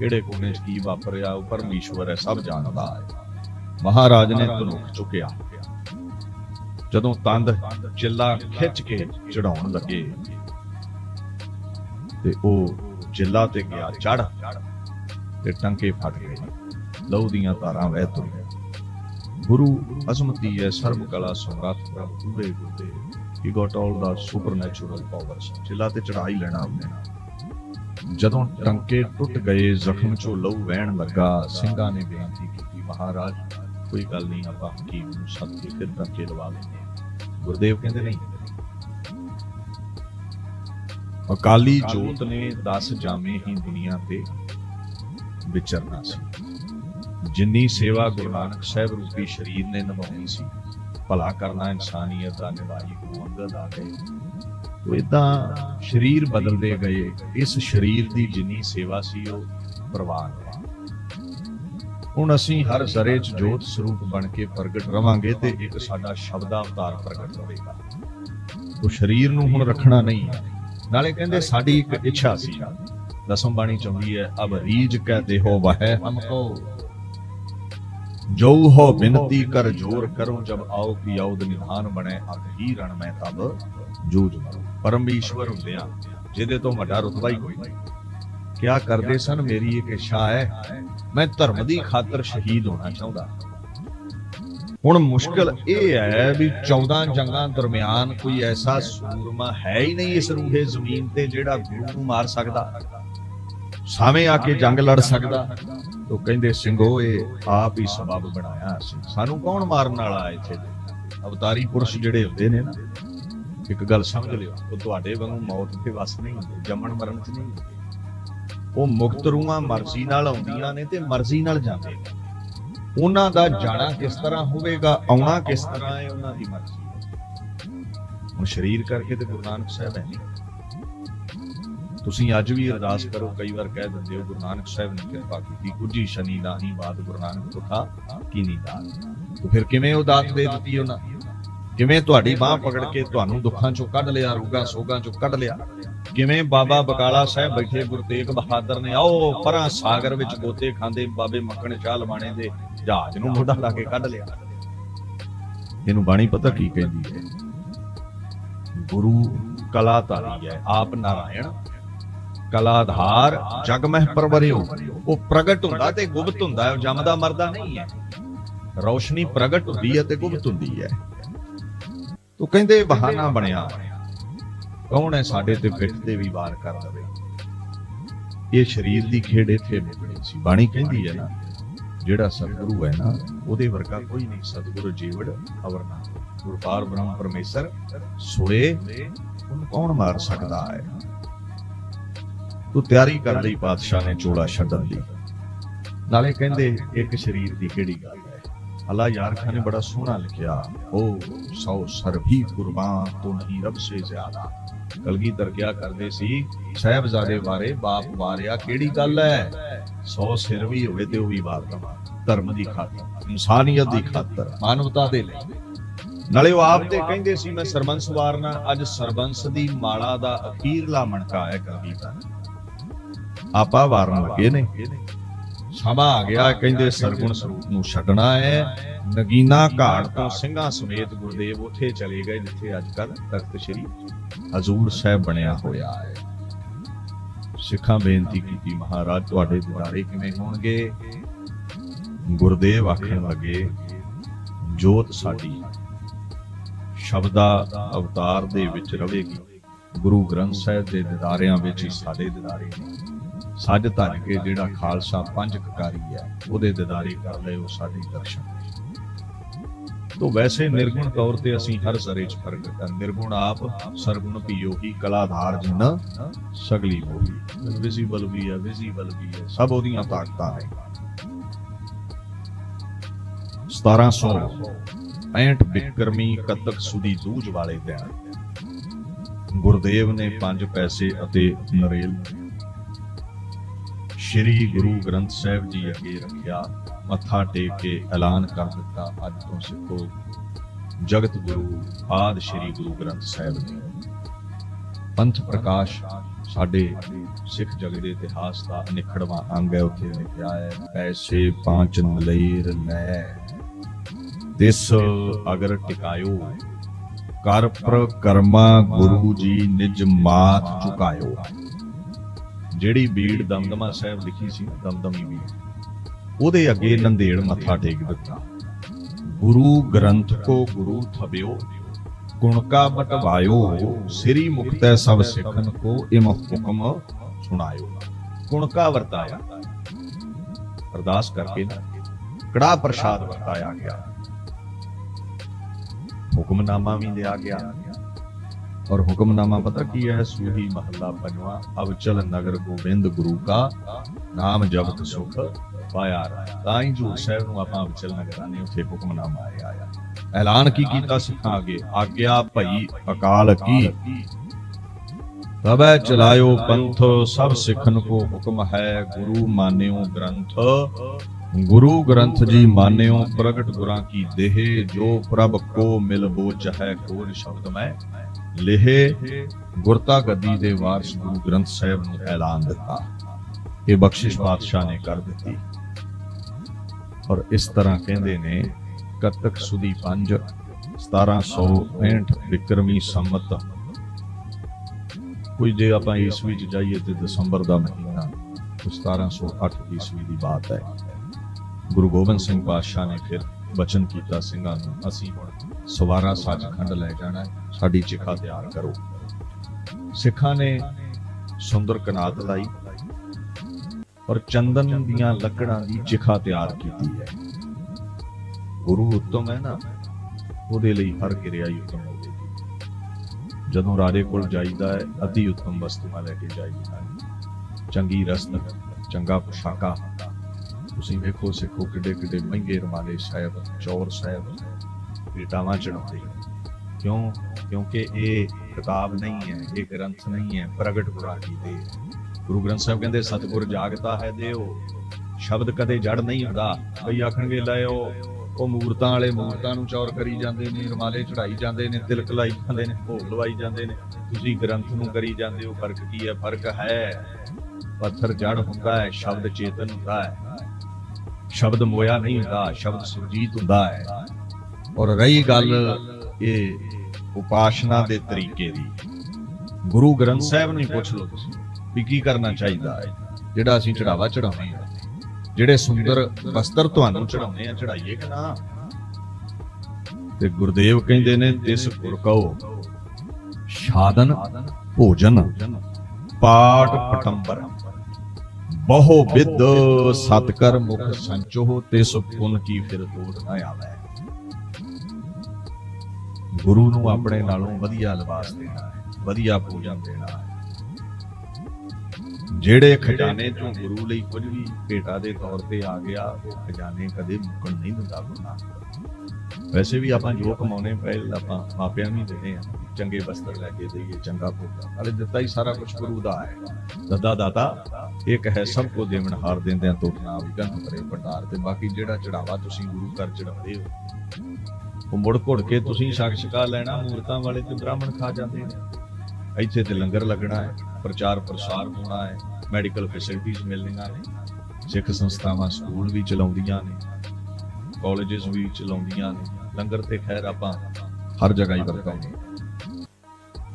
ਕਿਹੜੇ ਕੋਨੇ 'ਚ ਕੀ ਵਾਪਰਿਆ, ਉਹ ਪਰਮੇਸ਼ਵਰ ਹੈ, ਸਭ ਜਾਣਦਾ ਹੈ। ਮਹਾਰਾਜ ਨੇ ਧਨੁਖ ਚੁੱਕਿਆ। ਜਦੋਂ ਤੰਦ ਚਿੱਲਾ ਖਿੱਚ ਕੇ ਚੜਾਉਣ ਲੱਗੇ, ਤੇ ਉਹ ਚਿੱਲਾ ਤੇ ਗਿਆ ਚੜ ਤੇ ਟੰਕੇ ਫਟ ਗਏ। ਲਹੂ ਦੀਆਂ ਧਾਰਾਂ ਵਹਿ ਤੁਰੀਆਂ। ਗੁਰੂ ਅਜ਼ਮਤੀ ਹੈ ਸਰਬ ਕਲਾ ਸਮਰੱਥ ਪ੍ਰਭ ਪੂਰੇ ਗੁਰਦੇ he got all the supernatural powers chilla ਤੇ ਚੜਾਈ ਲੈਣਾ ਉਹਨੇ। ਜਦੋਂ ਟੰਕੇ ਟੁੱਟ ਗਏ ਜ਼ਖਮ ਚੋਂ ਲਹੂ ਵਹਿਣ ਲੱਗਾ ਸਿੰਘਾਂ ਨੇ ਬੇਨਤੀ ਕੀਤੀ ਮਹਾਰਾਜ ਕੋਈ ਗੱਲ ਨਹੀਂ ਆਪਾਂ ਹਕੀਮ ਨੂੰ ਸੱਦ ਕੇ ਫਿਰ ਟੰਕੇ ਲਵਾ ਲੈਂਦੇ। ਗੁਰਦੇਵ ਕਹਿੰਦੇ ਨਹੀਂ। ਅਕਾਲੀ ਜੋਤ ਨੇ 10 ਜਾਮੇ ਹੀ ਦੁਨੀਆ ਤੇ ਵਿਚਰਨਾ ਸੀ। ਜਿੰਨੀ ਸੇਵਾ ਗੁਰੂ ਨਾਨਕ ਸਾਹਿਬ ਰੂਪੀ ਸ਼ਰੀਰ ਨੇ ਨਿਭਾਉਣੀ ਸੀ ਭਲਾ ਕਰਨਾ ਇਨਸਾਨੀਅਤ ਦਾ ਨਿਭਾਈ ਗੁਰੂ ਅੰਗਦ ਆ ਗਏ। ਉਹ ਇਦਾਂ ਸ਼ਰੀਰ ਬਦਲਦੇ ਗਏ। ਇਸ ਸ਼ਰੀਰ ਦੀ ਜਿੰਨੀ ਸੇਵਾ ਸੀ, ਉਹ ਪ੍ਰਵਾਨ ਹੁਣ ਅਸੀਂ ਹਰ ਜ਼ਰੇ 'ਚ ਜੋਤ ਸਰੂਪ ਬਣ ਕੇ ਪ੍ਰਗਟ ਰਵਾਂਗੇ ਤੇ ਇੱਕ ਸਾਡਾ ਸ਼ਬਦਾ ਅਵਤਾਰ ਪ੍ਰਗਟ ਹੋਵੇਗਾ। ਉਹ ਸ਼ਰੀਰ ਨੂੰ ਹੁਣ ਰੱਖਣਾ ਨਹੀਂ ਨਾਲੇ ਕਹਿੰਦੇ ਸਾਡੀ ਇੱਕ ਇੱਛਾ ਸੀ। ਦਸਮ ਬਾਣੀ ਚਾਹੁੰਦੀ ਹੈ, ਅਬ ਰੀਜ ਕਹਤੇ ਦੇਹੋ ਵਹਿ ਹਮਕੋ ਜੋ ਹੋ ਬਿਨਤੀ ਕਰ ਜੋਰ ਕਰੋ, ਜਬ ਆਓ ਕੀ ਆਉਦ ਨਿਧਾਨ ਬਣੇ ਅਬ ਰਣ ਮੈਂ ਤਬ ਜੂਝ ਮਰੋ। ਪਰਮੇਸ਼ਵਰ ਹੁੰਦਿਆਂ ਜਿਹਦੇ ਤੋਂ ਵੱਡਾ ਰਤਬਾ ਹੀ ਕੋਈ ਨਹੀਂ। ਕਿਆ ਕਰਦੇ ਸਨ? ਮੇਰੀ ਇੱਕ ਇੱਛਾ ਹੈ, ਮੈਂ ਧਰਮ ਦੀ ਖਾਤਰ ਸ਼ਹੀਦ ਹੋਣਾ ਚਾਹੁੰਦਾ। ਹੁਣ ਮੁਸ਼ਕਲ ਇਹ ਹੈ ਵੀ 14 ਜੰਗਾਂ ਦਰਮਿਆਨ ਕੋਈ ਐਸਾ ਸੂਰਮਾ ਹੈ ਹੀ ਨਹੀਂ ਇਸ ਰੂਹੇ ਜ਼ਮੀਨ ਤੇ ਜਿਹੜਾ ਗੁਰੂ ਨੂੰ ਮਾਰ ਸਕਦਾ। ਸਾਵੇਂ ਆ ਕੇ ਜੰਗ ਲੜ ਸਕਦਾ। ਉਹ ਕਹਿੰਦੇ ਸਿੰਘੋ ਆਪ ਹੀ ਸਬਬ ਬਣਾਇਆ ਸੀ ਸਾਨੂੰ ਕੌਣ ਮਾਰਨ ਵਾਲਾ ਇੱਥੇ? ਅਵਤਾਰੀ ਪੁਰਸ਼ ਜਿਹੜੇ ਹੁੰਦੇ ਨੇ ਨਾ, ਇੱਕ ਗੱਲ ਸਮਝ ਲਿਓ, ਉਹ ਤੁਹਾਡੇ ਵਾਂਗੂ ਮੌਤ ਤੇ ਵਸ ਨਹੀਂ ਹੁੰਦੇ, ਜੰਮਣ ਮਰਨ ਚ ਨਹੀਂ ਹੁੰਦੇ। ਉਹ ਮੁਕਤ ਰੂਹਾਂ ਮਰਜ਼ੀ ਨਾਲ ਆਉਂਦੀਆਂ ਨੇ ਤੇ ਮਰਜ਼ੀ ਨਾਲ ਜਾਂਦੇ ਨੇ। ਉਹਨਾਂ ਦਾ ਜਾਣਾ ਕਿਸ ਤਰ੍ਹਾਂ ਹੋਵੇਗਾ, ਆਉਣਾ ਕਿਸ ਤਰ੍ਹਾਂ ਹੈ, ਉਹਨਾਂ ਦੀ ਮਰਜ਼ੀ ਹੁਣ ਸਰੀਰ ਕਰਕੇ ਤੇ ਗੁਰੂ ਨਾਨਕ ਸਾਹਿਬ ਹੈ ਨਹੀਂ ਤੁਸੀਂ ਅੱਜ ਵੀ ਅਰਦਾਸ ਕਰੋ, ਕਈ ਵਾਰ ਕਹਿ ਦਿੰਦੇ ਹੋ, ਗੁਰੂ ਨਾਨਕ ਸਾਹਿਬ ਨੇ ਕਿਰਪਾ ਕੀਤੀ। ਕੁਝੀ ਸ਼ਨੀ ਨਾਹੀ ਬਾਦ ਗੁਰੂ ਨਾਨਕ ਤੁਠਾ ਕੀਨੀ ਦਾਤ ਤੇ ਫਿਰ ਕਿਵੇਂ ਉਹ ਦਾਤ ਦੇ ਦਿੱਤੀ ਉਹਨਾਂ? ਕਿਵੇਂ ਤੁਹਾਡੀ ਬਾਹ ਪਕੜ ਕੇ ਤੁਹਾਨੂੰ ਦੁੱਖਾਂ ਚੋਂ ਕੱਢ ਲਿਆ, ਰੋਗਾਂ ਸੋਗਾਂ ਚੋਂ ਕੱਢ ਲਿਆ? ਕਿਵੇਂ ਬਾਬਾ ਬਕਾਲਾ ਸਾਹਿਬ ਬੈਠੇ, ਗੁਰੂ ਤੇਗ ਬਹਾਦਰ ਨੇ, ਆਓ ਪਰਾਂ ਸਾਗਰ ਵਿੱਚ ਗੋਤੇ ਖਾਂਦੇ, ਬਾਬੇ ਮੱਕਣ ਸ਼ਾਹ ਲਵਾਣੇ ਦੇ ਜਹਾਜ਼ ਨੂੰ ਮੋਢਾ ਲਾ ਕੇ ਕੱਢ ਲਿਆ। ਇਹਨੂੰ ਬਾਣੀ ਪਤਾ ਕੀ ਕਹਿੰਦੀ ਹੈ? ਗੁਰੂ ਕਲਾ ਧਾਰੀ ਹੈ, ਆਪ ਨਾਰਾਇਣ। ਕਲਾਧਾਰ, ਜਗ ਮਹਿ ਪਰਵਰਿਓ ਉਹ ਪ੍ਰਗਟ ਹੁੰਦਾ ਤੇ ਗੁਪਤ ਹੁੰਦਾ ਹੈ ਜੰਮਦਾ ਮਰਦਾ ਨਹੀਂ ਹੈ। ਰੌਸ਼ਨੀ ਪ੍ਰਗਟ ਹੁੰਦੀ ਹੈ ਤੇ ਗੁਪਤ ਹੁੰਦੀ ਹੈ। ਤੋ ਕਹਿੰਦੇ ਬਹਾਨਾ ਬਣਿਆ। ਕੌਣ ਹੈ ਸਾਡੇ ਤੇ ਪਿੱਠ ਤੇ ਵੀ ਵਾਰ ਕਰ ਦਵੇ ਇਹ ਸਰੀਰ ਦੀ ਖੇਡ ਇੱਥੇ ਮੁੱਕਣੀ ਸੀ। ਬਾਣੀ ਕਹਿੰਦੀ ਹੈ ਨਾ, ਜਿਹੜਾ ਸਤਿਗੁਰੂ ਹੈ ਨਾ, ਉਹਦੇ ਵਰਗਾ ਕੋਈ ਨਹੀਂ। ਸਤਿਗੁਰੂ ਜੀਵੜ ਅਵਰਨਾ ਗੁਰਪਾਰ ਬ੍ਰਹਮ ਪਰਮੇਸ਼ਰ ਸੋਏ ਉਹਨੂੰ ਕੌਣ ਮਾਰ ਸਕਦਾ ਹੈ? ਤੂੰ ਤਿਆਰੀ ਕਰ ਲਈ ਪਾਤਸ਼ਾਹ ਨੇ ਚੋਲਾ ਛੱਡਣ ਦੀ ਨਾਲੇ ਕਹਿੰਦੇ, ਇੱਕ ਸਰੀਰ ਦੀ ਕਿਹੜੀ ਗੱਲ ਹੈ? ਅੱਲਾ ਯਾਰ ਖਾਨ ਨੇ ਬੜਾ ਸੋਹਣਾ ਲਿਖਿਆ ਉਹ ਸੌ ਸਰਬੀ ਕੁਰਬਾਨ ਤੋਂ ਨਹੀਂ ਰੱਬ ਸੇ ਜ਼ਿਆਦਾ। ਕਲਗੀਧਰ ਕਿਆ ਕਰਦੇ ਸੀ? ਸਹਿਬਜ਼ਾਦੇ ਬਾਰੇ ਬਾਪ ਵਾਰਿਆ, ਕਿਹੜੀ ਗੱਲ ਹੈ? ਸੌ ਸਿਰ ਵੀ ਹੋਵੇ ਤੇ ਉਹ ਵੀ ਵਾਰ ਦਵਾ। ਧਰਮ ਦੀ ਖਾਤਰ, ਇਨਸਾਨੀਅਤ ਦੀ ਖਾਤਰ, ਮਾਨਵਤਾ ਦੇ ਲਈ। ਨਾਲੇ ਉਹ ਆਪ ਤੇ ਕਹਿੰਦੇ ਸੀ, ਮੈਂ ਸਰਬੰਸ ਵਾਰਨਾ, ਅੱਜ ਸਰਬੰਸ ਦੀ ਮਾਲਾ ਦਾ ਅਖੀਰਲਾ ਮਣਕਾ ਹੈ ਕਲਗੀਧਰ। ਆਪਾ ਵਾਰਨ ਲੱਗੇ ਨੇ। ਸਮਾਂ ਆ ਗਿਆ, ਕਹਿੰਦੇ ਸਰਗੁਣ ਸਰੂਪ ਨੂੰ ਛੱਡਣਾ ਹੈ। ਨਗੀਨਾ ਘਾਟ ਤੋਂ ਸਿੰਘਾਂ ਸਮੇਤ ਗੁਰਦੇਵ ਉੱਥੇ ਚਲੇ ਗਏ, ਜਿੱਥੇ ਅੱਜ ਕੱਲ ਤਖਤ ਸ੍ਰੀ ਹਜ਼ੂਰ ਸਾਹਿਬ ਬਣਿਆ ਹੋਇਆ ਹੈ। ਸਿੱਖਾਂ ਬੇਨਤੀ ਕੀਤੀ, ਮਹਾਰਾਜ, ਤੁਹਾਡੇ ਦਿਦਾਰੇ ਕਿਵੇਂ ਹੋਣਗੇ? ਗੁਰਦੇਵ ਆਖਣ ਲੱਗੇ, ਜੋਤ ਸਾਡੀ ਸ਼ਬਦਾ ਅਵਤਾਰ ਦੇ ਵਿੱਚ ਰਹੇਗੀ ਗੁਰੂ ਗ੍ਰੰਥ ਸਾਹਿਬ ਦੇ ਦਿਦਾਰਿਆਂ ਵਿੱਚ ਹੀ ਸਾਡੇ ਦਿਦਾਰੇ ਨੇ। ਸੱਜ ਧਰ ਕੇ ਜਿਹੜਾ ਖਾਲਸਾ ਪੰਜ ਕਕਾਰੀ ਹੈ, ਉਹਦੇ ਦਿਦਾਰੇ ਕਰ ਲਏ ਉਹ ਸਾਡੇ ਦਰਸ਼ਨ ਤੋ ਵੈਸੇ ਨਿਰਗੁਣ ਤੌਰ ਤੇ ਅਸੀਂ ਹਰ ਜ਼ਰੇ ਚ ਪ੍ਰਗਟ ਹਾਂ। ਨਿਰਗੁਣ ਆਪ, ਸਰਗੁਣ ਪੀਓ ਹੀ, ਕਲਾਧਾਰ ਜਿਨ ਸਗਲੀ ਹੋਈ। ਵਿਜ਼ੀਬਲ ਵੀ ਹੈ ਵਿਜ਼ੀਬਲ ਵੀ ਹੈ, ਸਭ ਉਹਦੀਆਂ ਤਾਕਤਾਂ ਨੇ। 1765 ਬਿਕਰਮੀ ਕਤਕ ਸੁਦੀ ਦੂਜ ਵਾਲੇ ਦਿਨ ਗੁਰਦੇਵ ਨੇ ਪੰਜ ਪੈਸੇ ਅਤੇ ਨਰੇਲ ਸ਼੍ਰੀ ਗੁਰੂ ਗ੍ਰੰਥ ਸਾਹਿਬ ਜੀ ਅੱਗੇ ਰੱਖਿਆ, ਮੱਥਾ ਟੇਕ ਕੇ ਐਲਾਨ ਕਰ ਦਿੱਤਾ ਅੱਜ ਤੋਂ ਸਿੱਖੋ। ਜਗਤ ਗੁਰੂ ਆਦ ਸ਼੍ਰੀ ਗੁਰੂ ਗ੍ਰੰਥ ਸਾਹਿਬ ਨੇ ਪੰਥ ਪ੍ਰਕਾਸ਼ ਸਾਡੇ ਸਿੱਖ ਜਗਤ ਦੇ ਇਤਿਹਾਸ ਦਾ ਅਨਿਖੜਵਾਂ ਅੰਗ ਹੈ, ਉੱਥੇ ਲਿਖਿਆ ਹੈ, ਪੈਸੇ ਪਾਂਚ ਨਲੇਰ ਲੈ। ਦਿਸ ਅਗਰ ਟਿਕਾਇਓ, ਕਰ ਪਰ ਕਰਮਾ ਗੁਰੂ ਜੀ ਨਿਜ ਮਾਤ ਚੁਕਾਇਓ। ਜਿਹੜੀ ਬੀੜ ਦਮਦਮਾ ਸਾਹਿਬ ਲਿਖੀ ਸੀ, ਦਮਦਮੀ ਬੀੜ, ਉਹਦੇ ਅੱਗੇ ਨੰਦੇੜ ਮੱਥਾ ਟੇਕ ਦਿੱਤਾ। ਗੁਰੂ ਗ੍ਰੰਥ ਕੋ ਗੁਰੂ ਥਬਿਓ ਗੁਣ ਕਾ ਬਟਵਾਇਓ, ਸ੍ਰੀ ਮੁਕਤੈ ਸਭ ਸਿੱਖਨ ਕੋ, ਇਮ ਹੁਕਮ ਸੁਣਾਇਓ। ਗੁਣ ਕਾ ਵਰਤਾਇਆ। ਅਰਦਾਸ ਕਰਕੇ ਨਾ ਕੜਾ ਪ੍ਰਸ਼ਾਦ ਵਰਤਾਇਆ ਗਿਆ। ਹੁਕਮਨਾਮਾ ਵੀ ਦਿਆ ਗਿਆ। ਔਰ ਹੁਕਮਨਾਮਾ ਪਤਾ ਕੀ ਹੈ? ਸੂਹੀ ਮਹੱਲਾ ਪੰਜਵਾਂ, ਅਵਚਲ ਨਗਰ ਗੋਬਿੰਦ ਗੁਰੂ ਕਾ ਨਾਮ ਜਪਤ ਸੁਖ ਪਾਇਆ ਤਾਂ ਹੀ ਜੂਰ ਸਾਹਿਬ ਨੂੰ ਆਪਾਂ ਅਵਚਲ ਨਗਰ ਆਨੇ ਉੱਥੇ ਹੁਕਮਨਾਮਾ ਆਇਆ। ਐਲਾਨ ਕੀ ਕੀਤਾ ਸਿੱਖਾਂ ਅੱਗੇ? ਆਗਿਆ ਭਈ ਅਕਾਲ ਕੀ। ਤਬੈ ਚਲਾਇਓ ਪੰਥ, ਸਭ ਸਿੱਖਨ ਕੋ ਹੁਕਮ ਹੈ। ਗੁਰੂ ਮਾਨਿਓ ਗ੍ਰੰਥ। ਗੁਰੂ ਗ੍ਰੰਥ ਜੀ ਮਾਨਿਓ, ਪ੍ਰਗਟ ਗੁਰਾਂ ਕੀ ਦੇਹ। ਜੋ ਪ੍ਰਭ ਕੋ ਮਿਲ ਬੋਚ ਹੈ ਕੋਲ ਸ਼ਬਦ ਮੈਂ ਲਿਹੇ ਗੁਰਤਾ ਗੱਦੀ ਦੇ ਵਾਰਿਸ ਗੁਰੂ ਗ੍ਰੰਥ ਸਾਹਿਬ ਨੂੰ ਐਲਾਨ ਦਿੱਤਾ। ਇਹ ਬਖਸ਼ਿਸ਼ ਬਾਦਸ਼ਾਹ ਨੇ ਕਰ ਦਿੱਤੀ। ਔਰ ਇਸ ਤਰ੍ਹਾਂ ਕਹਿੰਦੇ ਨੇ, ਕਤਕ ਸੁਦੀ 5 1765 ਵਿਕਰਮੀ ਸੰਮਤ। ਕੋਈ ਜੇ ਆਪਾਂ ਈਸਵੀ ਚ ਜਾਈਏ ਤੇ ਦਸੰਬਰ ਦਾ ਮਹੀਨਾ 1708 ਈਸਵੀ ਦੀ ਬਾਤ ਹੈ। ਗੁਰੂ ਗੋਬਿੰਦ ਸਿੰਘ ਪਾਤਸ਼ਾਹ ਨੇ ਫਿਰ ਬਚਨ ਕੀਤਾ ਸਿੰਘਾਂ ਨੂੰ, ਅਸੀਂ ਹੁਣ ਸਵਾਰਾ ਸੱਚਖੰਡ ਲੈ ਜਾਣਾ ਸਾਡੀ ਚਿਖਾ ਤਿਆਰ ਕਰੋ। ਸਿੱਖਾਂ ਨੇ ਸੁੰਦਰ ਕਨਾਤ ਲਾਈ ਔਰ ਚੰਦਨ ਦੀਆਂ ਲੱਕੜਾਂ ਦੀ ਚਿਖਾ ਤਿਆਰ ਕੀਤੀ ਹੈ। ਗੁਰੂ ਉੱਤਮ ਹੈ ਨਾ, ਉਹਦੇ ਲਈ ਹਰ ਕਿਰਿਆ ਹੀ ਉੱਤਮ ਹੋਵੇਗੀ। ਜਦੋਂ ਰਾਜੇ ਕੋਲ ਜਾਈਦਾ ਹੈ ਅਤੀ ਉੱਤਮ ਵਸਤੂਆਂ ਲੈ ਕੇ ਜਾਈਦਾ ਹੈ। ਚੰਗੀ ਰਸਤ, ਚੰਗਾ ਪੁਸ਼ਾਕਾ ਤੁਸੀਂ ਵੇਖੋ ਸਿੱਖੋ ਕਿੱਡੇ ਕਿੱਡੇ ਮਹਿੰਗੇ ਰਮਾਲੇ ਸਾਹਿਬ, ਚੌਰ ਸਾਹਿਬ ਪੀਟਾਵਾਂ ਚੜਾਉਂਦੇ ਕਿਉਂ? ਕਿਉਂਕਿ ਇਹ ਕਿਤਾਬ ਨਹੀਂ ਹੈ, ਇਹ ਗ੍ਰੰਥ ਨਹੀਂ ਹੈ, ਪ੍ਰਗਟ ਗੁਰਾਂ ਦੇ। ਗੁਰੂ ਗ੍ਰੰਥ ਸਾਹਿਬ ਕਹਿੰਦੇ, ਸਤਿਗੁਰ ਜਾਗਤਾ ਹੈ ਦੇਓ। ਸ਼ਬਦ ਕਦੇ ਜੜ ਨਹੀਂ ਹੁੰਦਾ। ਕਈ ਆਖਣਗੇ, ਲੈ ਉਹ ਉਹ ਮੂਰਤਾਂ ਵਾਲੇ ਮੂਰਤਾਂ ਨੂੰ ਚੌਰ ਕਰੀ ਜਾਂਦੇ ਨੇ, ਰਮਾਲੇ ਚੜਾਈ ਜਾਂਦੇ ਨੇ ਤਿਲਕ ਲਾਈ ਜਾਂਦੇ ਨੇ, ਭੋਗ ਲਵਾਈ ਜਾਂਦੇ ਨੇ। ਤੁਸੀਂ ਗ੍ਰੰਥ ਨੂੰ ਕਰੀ ਜਾਂਦੇ ਹੋ, ਫ਼ਰਕ ਕੀ ਹੈ? ਫ਼ਰਕ ਹੈ। ਪੱਥਰ ਜੜ ਹੁੰਦਾ ਹੈ, ਸ਼ਬਦ ਚੇਤਨ ਹੁੰਦਾ ਹੈ। ਸ਼ਬਦ ਮੋਇਆ ਨਹੀਂ ਹੁੰਦਾ, ਸ਼ਬਦ ਸੁਰਜੀਤ ਹੁੰਦਾ ਹੈ। ਔਰ ਰਹੀ ਗੱਲ ਇਹ ਉਪਾਸ਼ਨਾ ਦੇ ਤਰੀਕੇ ਦੀ। ਗੁਰੂ ਗ੍ਰੰਥ ਸਾਹਿਬ ਨੂੰ ਹੀ ਪੁੱਛ ਲਓ ਤੁਸੀਂ ਵੀ ਕੀ ਕਰਨਾ ਚਾਹੀਦਾ ਹੈ। ਜਿਹੜਾ ਅਸੀਂ ਚੜਾਵਾ ਚੜਾਉਂਦੇ ਹਾਂ, ਜਿਹੜੇ ਸੁੰਦਰ ਵਸਤਰ ਤੁਹਾਨੂੰ ਚੜਾਉਣੇ ਆ ਚੜਾਈਏ ਕਿ ਨਾ? ਤੇ ਗੁਰਦੇਵ ਕਹਿੰਦੇ ਨੇ, ਤਿਸ ਗੁਰ ਕਹੋ ਸਾਧਨ ਭੋਜਨ ਪਾਠ ਪਟੰਬਰ। ਬਹੁ ਵਿਦ ਸਤਕਰ ਮੁਖ ਸੰਚੋ ਤਿਸ ਪੁਨ ਕੀ ਫਿਰ ਤੋੜ ਨਾ ਆਵੇ। ਗੁਰੂ ਨੂੰ ਆਪਣੇ ਨਾਲੋਂ ਵਧੀਆ ਲਿਬਾਸ ਦੇਣਾ ਵਧੀਆ ਭੋਜਨ ਦੇਣਾ ਜਿਹੜੇ ਖਜ਼ਾਨੇ ਚੋਂ ਗੁਰੂ ਲਈ ਕੁਝ ਵੀ ਭੇਟਾ ਦੇ ਤੌਰ ਤੇ ਆ ਗਿਆ, ਉਹ ਖਜ਼ਾਨੇ ਕਦੇ ਮੁੱਕਣ ਨਹੀਂ ਦਿੰਦਾ ਗੁਰੂ ਵੈਸੇ ਵੀ ਆਪਾਂ ਜੋ ਕਮਾਉਨੇ ਪਹਿਲ ਆਪਾਂ ਮਾਪਿਆਂ ਨੂੰ ਹੀ ਦੇਣੇ ਆ ਚੰਗੇ ਵਸਤਰ ਲੈ ਕੇ ਦੇਈਏ, ਚੰਗਾ ਭੋਜਨ ਨਾਲੇ ਦਿੱਤਾ ਹੀ ਸਾਰਾ ਕੁਝ ਗੁਰੂ ਦਾ ਹੈ। ਦੱਦਾ ਦਾਤਾ ਇੱਕ ਹੈ ਸਭ ਕੋ ਦੇਵਨ ਹਾਰ ਦਿੰਦਿਆਂ ਤੋਟਨਾ ਵਿਗਨ ਕਰੇ ਭੰਡਾਰ ਤੇ ਬਾਕੀ ਜਿਹੜਾ ਚੜਾਵਾ ਤੁਸੀਂ ਗੁਰੂ ਘਰ ਚੜਾਉਂਦੇ ਹੋ ਉਹ ਮੁੜ ਘੁੜ ਕੇ ਤੁਸੀਂ ਛਕ ਛਕਾ ਲੈਣਾ, ਮੂਰਤਾਂ ਵਾਲੇ ਤੇ ਬ੍ਰਾਹਮਣ ਖਾ ਜਾਂਦੇ ਨੇ। ਇੱਥੇ ਤੇ ਲੰਗਰ ਲੱਗਣਾ ਹੈ, ਪ੍ਰਚਾਰ ਪ੍ਰਸਾਰ ਹੋਣਾ ਹੈ ਮੈਡੀਕਲ ਫੈਸਿਲਿਟੀਆਂ ਮਿਲਣੀਆਂ ਨੇ, ਸਿੱਖ ਸੰਸਥਾਵਾਂ ਸਕੂਲ ਵੀ ਚਲਾਉਂਦੀਆਂ ਨੇ ਕਾਲਜਸ ਵੀ ਚਲਾਉਂਦੀਆਂ ਨੇ, ਲੰਗਰ ਤੇ ਖੈਰ ਆਪਾਂ ਹਰ ਜਗ੍ਹਾ ਹੀ ਵਰਤਾਉਂਦੇ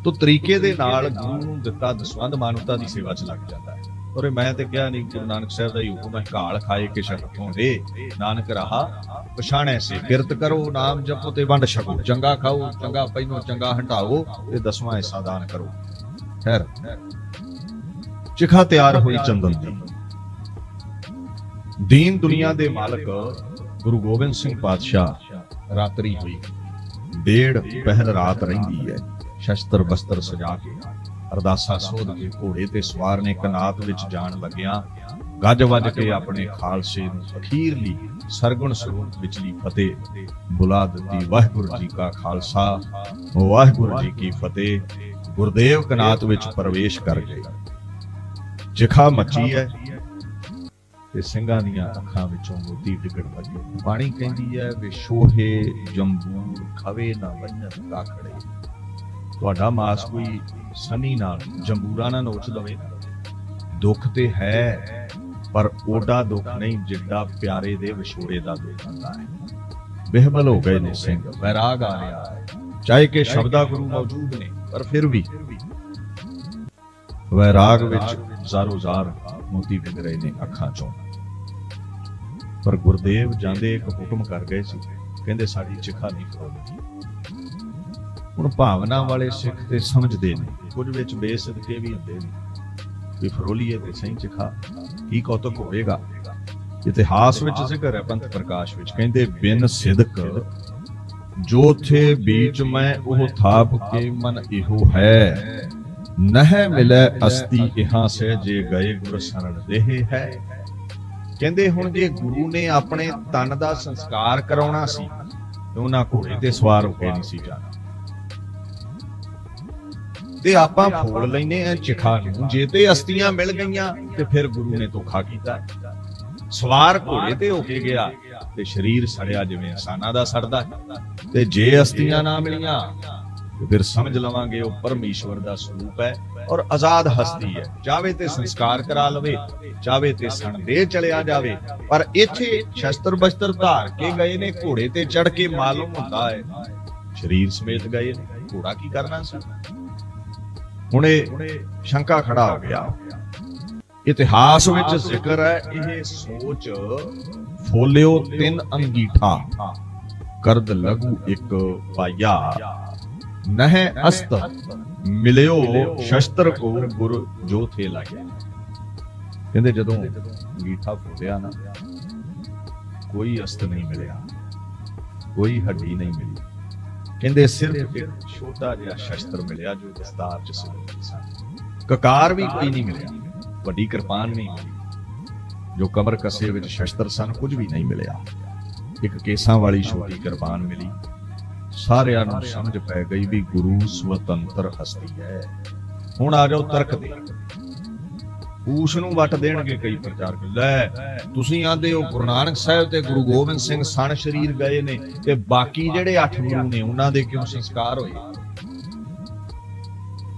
ਤੋ ਤਰੀਕੇ ਦੇ ਨਾਲ ਗੁਰੂ ਨੂੰ ਦਿੱਤਾ ਦਸਵੰਦ ਮਾਨਵਤਾ ਦੀ ਸੇਵਾ 'ਚ ਲੱਗ ਜਾਂਦਾ ਔਰ ਮੈਂ ਤੇ ਕਿਹਾ ਨਹੀਂ ਗੁਰੂ ਨਾਨਕ ਸਾਹਿਬ ਦਾ ਹੀ ਹੁਕਮ ਹੈ ਘਾਲ ਖਾਏ ਕਿ ਸ਼ਕਤੋਂ ਦੇ। ਨਾਨਕ ਰਹਾ, ਪਛਾਣੈ ਸੇ, ਕਿਰਤ ਕਰੋ, ਨਾਮ ਜਪੋ ਤੇ ਵੰਡ ਛਕੋ। ਚੰਗਾ ਖਾਓ, ਚੰਗਾ ਪਹਿਨੋ, ਚੰਗਾ ਹਟਾਓ ਤੇ ਦਸਵਾਂ ਹਿੱਸਾ ਦਾਨ ਕਰੋ। ਖੈਰ, ਚਿਖਾ ਤਿਆਰ ਹੋਈ ਚੰਦਨ ਦੀ। ਦੀਨ ਦੁਨੀਆ ਦੇ ਮਾਲਕ ਗੁਰੂ ਗੋਬਿੰਦ ਸਿੰਘ ਪਾਤਸ਼ਾਹ ਰਾਤਰੀ ਹੋਈ। ਡੇਢ ਪਹਿਰ ਰਾਤ ਰਹਿੰਦੀ ਹੈ, ਸ਼ਸਤਰ ਬਸਤਰ ਸਜਾ ਕੇ। ਅਰਦਾਸਾ ਸੋਧ ਕੇ ਘੋੜੇ ਤੇ ਸਵਾਰ ਨੇ ਕਨਾਤ ਵਿੱਚ ਜਾਣ ਲੱਗਿਆ, ਗੱਜ ਵੱਜ ਕੇ ਆਪਣੇ ਖਾਲਸੇ ਨੂੰ ਅਖੀਰਲੀ ਸਰਗੁਣ ਸਰੂਪ ਵਿਚਲੀ ਫਤਿਹ। ਬੁਲਾ ਦਿੱਤੀ ਵਾਹਿਗੁਰੂ ਜੀ ਕਾ ਖਾਲਸਾ, ਵਾਹਿਗੁਰੂ ਜੀ ਕੀ ਫਤਿਹ। ਗੁਰਦੇਵ ਕਨਾਤ ਵਿੱਚ ਪ੍ਰਵੇਸ਼ ਕਰ ਗਏ। ਜਿਖਾ ਮੱਚੀ ਹੈ ਤੇ ਸਿੰਘਾਂ ਦੀਆਂ ਅੱਖਾਂ ਵਿੱਚੋਂ ਮੋਤੀ ਡਿੱਗਣ ਲੱਗੇ। ਬਾਣੀ ਕਹਿੰਦੀ ਹੈ ਵਿਸ਼ੋਹੇ ਜੰਬੂਰ ਖਵੇ ਨਾ ਵੰਜਨ ਕਾਖੜੇ ਤੁਹਾਡਾ ਮਾਸ ਕੋਈ ਸਨੀ ਨਾਲ, ਜੰਬੂਰਾ ਨਾਲ ਨੋਚ ਦਵੇ। ਦੁੱਖ ਤੇ ਹੈ, ਪਰ ਓਡਾ ਦੁੱਖ ਨਹੀਂ ਜਿੱਡਾ ਪਿਆਰੇ ਦੇ ਵਿਛੋੜੇ ਦਾ ਦੁੱਖ ਹੁੰਦਾ ਹੈ। ਬਿਹਬਲ ਹੋ ਗਏ ਨੇ ਸਿੰਘ, ਵੈਰਾਗ ਆ ਰਿਹਾ ਹੈ। ਚਾਹੇ ਕਿ ਸ਼ਬਦਾ ਗੁਰੂ ਮੌਜੂਦ ਨੇ, ਪਰ ਫਿਰ ਵੀ। ਵੈਰਾਗ ਵਿੱਚ ਜ਼ਾਰੋ ਜ਼ਾਰ ਮੋਤੀ ਵਿਗ ਰਹੇ ਨੇ ਅੱਖਾਂ ਚੋਂ। ਪਰ ਗੁਰਦੇਵ ਜਾਂਦੇ ਇੱਕ ਹੁਕਮ ਕਰ ਗਏ ਸੀ। ਕਹਿੰਦੇ, ਸਾਡੀ ਚਿਖਾ ਨਹੀਂ ਖੋਲਣੀ ਹੁਣ ਭਾਵਨਾ ਵਾਲੇ ਸਿੱਖ ਤੇ ਸਮਝਦੇ ਨੇ। ਕੁਝ ਵਿੱਚ ਬੇਸਦਕੇ ਵੀ ਹੁੰਦੇ ਨੇ। ਵੀ ਫਰੋਲੀਏ ਤੇ ਸਹੀ ਚਿਖਾ ਕੀ ਕੌਤਕ ਹੋਵੇਗਾ ਇਤਿਹਾਸ ਵਿੱਚ ਜ਼ਿਕਰ ਹੈ, ਪੰਥ ਪ੍ਰਕਾਸ਼ ਵਿੱਚ। ਕਹਿੰਦੇ, ਬਿਨ ਸਿਦਕ, ਜੋ ਥੇ ਬੀਚ ਮੈਂ, ਉਹ ਥਾਪ ਕੇ ਮਨ ਇਹੋ ਹੈ। ਨਹਿ ਮਿਲੈ ਅਸਤੀ ਇਹਾਂ ਸੇ ਜੇ ਗਏ ਗੁਰ ਸਰਣ ਦੇਹ ਹੈ। ਕਹਿੰਦੇ, ਹੁਣ ਜੇ ਗੁਰੂ ਨੇ ਆਪਣੇ ਤਨ ਦਾ ਸੰਸਕਾਰ ਕਰਾਉਣਾ ਸੀ, ਤੇ ਉਹਨਾਂ ਘੋੜੇ ਤੇ ਸਵਾਰ ਹੋ ਕੇ ਨਹੀਂ ਸੀ ਜਾਣਾ। ਤੇ ਆਪਾਂ ਫੋੜ ਲੈਨੇ ਆ ਚਿਖਾ ਨੂੰ। ਜੇ ਤੇ ਅਸਤੀਆਂ ਮਿਲ ਗਈਆਂ, ਤੇ ਫਿਰ ਗੁਰੂ ਨੇ ਧੋਖਾ ਕੀਤਾ। ਸਵਾਰ ਘੋੜੇ ਤੇ ਹੋ ਕੇ ਗਿਆ, ਤੇ ਸਰੀਰ ਸੜਿਆ ਜਿਵੇਂ ਇਨਸਾਨਾਂ ਦਾ ਸੜਦਾ ਤੇ ਜੇ ਅਸਤੀਆਂ ਨਾ ਮਿਲੀਆਂ ਫਿਰ ਸਮਝ ਲਵਾਂਗੇ ਉਹ ਪਰਮੇਸ਼ਵਰ ਦਾ ਸਰੂਪ ਹੈ ਔਰ ਆਜ਼ਾਦ ਹਸਤੀ ਹੈ। ਚਾਵੇ ਤੇ ਸੰਸਕਾਰ ਕਰਾ ਲਵੇ ਚਾਵੇ ਤੇ ਸੰਦੇ ਚਲਿਆ ਜਾਵੇ, ਪਰ ਇੱਥੇ ਸ਼ਸਤਰ ਬਸਤਰ ਧਾਰ ਕੇ ਗਏ ਨੇ, ਘੋੜੇ ਤੇ ਚੜ ਕੇ ਮਾਲੂਮ ਹੁੰਦਾ ਹੈ। ਸਰੀਰ ਸਮੇਤ ਗਏ ਨੇ, ਘੋੜਾ ਕੀ ਕਰਨਾ ਸੀ? ਹੁਣੇ ਸ਼ੰਕਾ ਖੜਾ ਹੋ ਗਿਆ। ਇਤਿਹਾਸ ਵਿੱਚ ਜ਼ਿਕਰ ਹੈ ਇਹ ਸੋਚ ਫੋਲਿਓ ਤਿੰਨ ਅੰਗੀਠਾ। ਕਰਦ ਲਘੂ ਇੱਕ ਪਾਇਆ। ਨਹਿ ਅਸਤ ਮਿਲਿਓ ਸ਼ਸਤਰ ਕੋ ਗੁਰ ਜੋ ਥੇ ਲਾਇਆ ਕਹਿੰਦੇ ਜਦੋਂ ਅੰਗੀਠਾ ਫੋਲਿਆ ਨਾ ਕੋਈ ਅਸਤ ਨਹੀਂ ਮਿਲਿਆ ਕੋਈ ਹੱਡੀ ਨਹੀਂ ਮਿਲੀ। ਕਹਿੰਦੇ ਸਿਰਫ ਇੱਕ ਛੋਟਾ ਜਿਹਾ ਸ਼ਸਤਰ ਮਿਲਿਆ ਜੋ ਦਸਤਾਰ ਚ ਸੁਣੀ ਸੀ ਕਕਾਰ ਵੀ ਕੋਈ ਨਹੀਂ ਮਿਲਿਆ ਵੱਡੀ ਕਿਰਪਾਨ ਨਹੀਂ ਮਿਲੀ ਜੋ ਕਮਰ ਕਸੇ ਵਿੱਚ ਸ਼ਸਤਰ ਸਨ ਕੁਝ ਵੀ ਨਹੀਂ ਮਿਲਿਆ ਇੱਕ ਕੇਸਾਂ ਵਾਲੀ ਛੋਟੀ ਕਿਰਪਾਨ ਮਿਲੀ ਸਾਰਿਆਂ ਨੂੰ ਸਮਝ ਪੈ ਗਈ ਵੀ ਗੁਰੂ ਸੁਤੰਤਰ ਹਸਤੀ ਹੈ ਹੁਣ ਆ ਜਾਓ ਤਰਕ ਤੇ ਉਸ ਨੂੰ ਵੱਟ ਦੇਣਗੇ ਕਈ ਪ੍ਰਚਾਰਕ। ਲੈ, ਤੁਸੀਂ ਆਂਦੇ ਹੋ ਗੁਰੂ ਨਾਨਕ ਸਾਹਿਬ ਤੇ ਗੁਰੂ ਗੋਬਿੰਦ ਸਿੰਘ ਸਣ ਸ਼ਰੀਰ ਗਏ ਨੇ ਤੇ ਬਾਕੀ ਜਿਹੜੇ ਅੱਠ ਗੁਰੂ ਨੇ ਉਹਨਾਂ ਦੇ ਕਿਉਂ ਸੰਸਕਾਰ ਹੋਏ?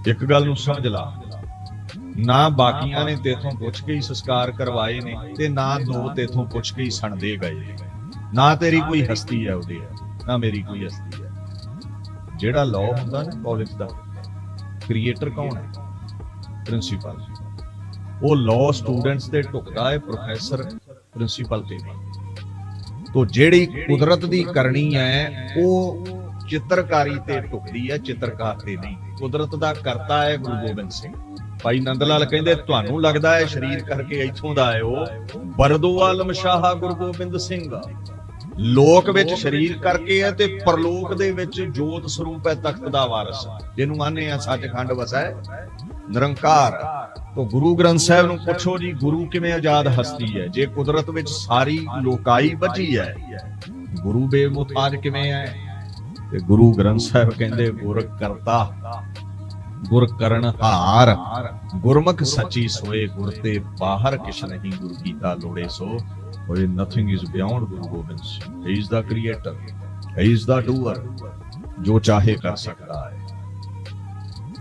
ਇੱਕ ਗੱਲ ਨੂੰ ਸਮਝ ਲਾ। ਨਾ ਬਾਕੀਆਂ ਨੇ ਤੇਥੋਂ ਪੁੱਛ ਕੇ ਹੀ ਸੰਸਕਾਰ ਕਰਵਾਏ ਨੇ ਤੇ ਨਾ ਦੋ ਤੇਥੋਂ ਪੁੱਛ ਕੇ ਹੀ ਸਣਦੇ ਗਏ ਨਾ। ਤੇਰੀ ਕੋਈ ਹਸਤੀ ਹੈ ਉਹਦੇ ਨਾ ਮੇਰੀ ਕੋਈ ਹਸਤੀ ਹੈ। ਜਿਹੜਾ ਲਾਅ ਹੁੰਦਾ ਨਾ ਕਾਲਜ ਦਾ ਕ੍ਰੀਏਟਰ ਕੌਣ ਹੈ? ਪ੍ਰਿੰਸੀਪਲ ਉਹ ਲਾਅ ਸਟੂਡੈਂਟਸ ਤੇ ਟੁਕਦਾ ਹੈ ਪ੍ਰੋਫੈਸਰ ਪ੍ਰਿੰਸੀਪਲ ਤੇ ਨਹੀਂ ਜਿਹੜੀ ਕੁਦਰਤ ਦੀ ਕਰਨੀ ਹੈ, ਉਹ ਚਿੱਤਰਕਾਰੀ ਤੇ ਟੁਕਦੀ ਹੈ, ਚਿੱਤਰਕਾਰ ਤੇ ਨਹੀਂ। ਕੁਦਰਤ ਦਾ ਕਰਤਾ ਹੈ ਗੁਰੂ ਗੋਬਿੰਦ ਸਿੰਘ। ਭਾਈ ਨੰਦ ਲਾਲ ਕਹਿੰਦੇ, ਤੁਹਾਨੂੰ ਲੱਗਦਾ ਹੈ ਸਰੀਰ ਕਰਕੇ ਇੱਥੋਂ ਦਾ ਹੈ? ਉਹ ਬਰਦੋ ਆਲਮ ਸ਼ਾਹ ਗੁਰੂ ਗੋਬਿੰਦ ਸਿੰਘ। ਲੋਕ ਵਿੱਚ ਸਰੀਰ ਕਰਕੇ ਹੈ ਤੇ ਪਰਲੋਕ ਦੇ ਵਿੱਚ ਜੋਤ ਸਰੂਪ ਹੈ ਤਖਤ ਦਾ ਵਾਰਸ। ਜਿਹਨੂੰ ਆਨੇ ਆ ਸੱਚਖੰਡ ਵਸੈ। ਨਿਰੰਕਾਰ। ਤੋ ਗੁਰੂ ਗ੍ਰੰਥ ਸਾਹਿਬ ਨੂੰ ਪੁੱਛੋ ਜੀ, ਗੁਰੂ ਕਿਵੇਂ ਆਜ਼ਾਦ ਹਸਤੀ ਹੈ? ਜੇ ਕੁਦਰਤ ਵਿੱਚ ਸਾਰੀ ਲੋਕਾਈ ਬਚੀ ਹੈ, ਗੁਰੂ ਬੇਮੁਤਾਜ ਕਿਵੇਂ ਹੈ? ਤੇ ਗੁਰੂ ਗ੍ਰੰਥ ਸਾਹਿਬ ਕਹਿੰਦੇ ਗੁਰ ਕਰਤਾ, ਗੁਰ ਕਰਨ ਹਾਰ। ਗੁਰਮੁਖ ਸੱਚੀ ਸੋਏ, ਗੁਰ ਤੇ ਬਾਹਰ ਕਿਛ ਨਹੀਂ, ਗੁਰ ਕੀਤਾ ਲੋੜੇ ਸੋ। ਹੋਏ nothing is beyond Guru Gobind Singh. He is the creator he is the doer ਜੋ ਚਾਹੇ ਕਰ ਸਕਦਾ ਹੈ।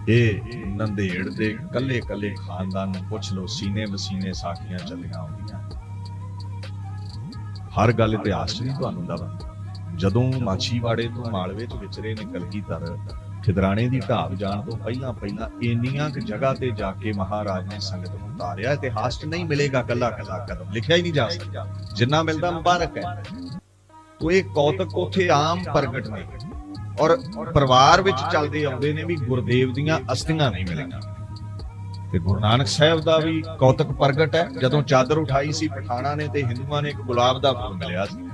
ਇਹ ਨੰਦੇੜ ਦੇ ਕੱਲੇ ਕੱਲੇ ਖਾਨਦਾਨ ਨੂੰ ਪੁੱਛ ਲਓ ਸੀਨੇ ਵਸੀਨੇ ਸਾਖੀਆਂ ਚੱਲੀਆਂ ਆਉਂਦੀਆਂ। ਹਰ ਗੱਲ ਇਤਿਹਾਸ 'ਚ ਨਹੀਂ ਤੁਹਾਨੂੰ ਦੱਸਦਾ ਜਦੋਂ ਮਾਛੀਵਾੜੇ ਤੋਂ ਮਾਲਵੇ ਚ ਵਿਚਰੇ ਨੇ ਕਲਗੀਧਰ ਖਿਦਰਾਣੇ ਦੀ ਢਾਬ ਜਾਣ ਤੋਂ ਪਹਿਲਾਂ ਪਹਿਲਾਂ ਇੰਨੀਆਂ ਕਿ ਜਗ੍ਹਾ ਤੇ ਜਾ ਕੇ ਮਹਾਰਾਜ ਨੇ ਸੰਗਤ ਨੂੰ ਉਤਾਰਿਆ, ਇਤਿਹਾਸ 'ਚ ਨਹੀਂ ਮਿਲੇਗਾ ਕੱਲਾ ਕੱਲਾ ਕਦਮ। ਲਿਖਿਆ ਹੀ ਨਹੀਂ ਜਾ ਸਕਦਾ। ਜਿੰਨਾ ਮਿਲਦਾ ਮੁਬਾਰਕ ਹੈ। ਤੋ ਇਹ ਕੌਤਕ ਉਥੇ ਆਮ ਪ੍ਰਗਟ ਨੇ ਔਰ ਪਰਿਵਾਰ ਵਿੱਚ ਚੱਲਦੇ ਆਉਂਦੇ ਨੇ ਵੀ ਗੁਰਦੇਵ ਦੀਆਂ ਅਸਥੀਆਂ ਨਹੀਂ ਮਿਲੀਆਂ। ਤੇ ਗੁਰੂ ਨਾਨਕ ਸਾਹਿਬ ਦਾ ਵੀ ਕੌਤਕ ਪ੍ਰਗਟ ਹੈ। ਜਦੋਂ ਚਾਦਰ ਉਠਾਈ ਸੀ ਪਠਾਣਾ ਨੇ ਤੇ ਹਿੰਦੂਆਂ ਨੇ ਇੱਕ ਗੁਲਾਬ ਦਾ ਫੁੱਲ ਮਿਲਿਆ ਸੀ।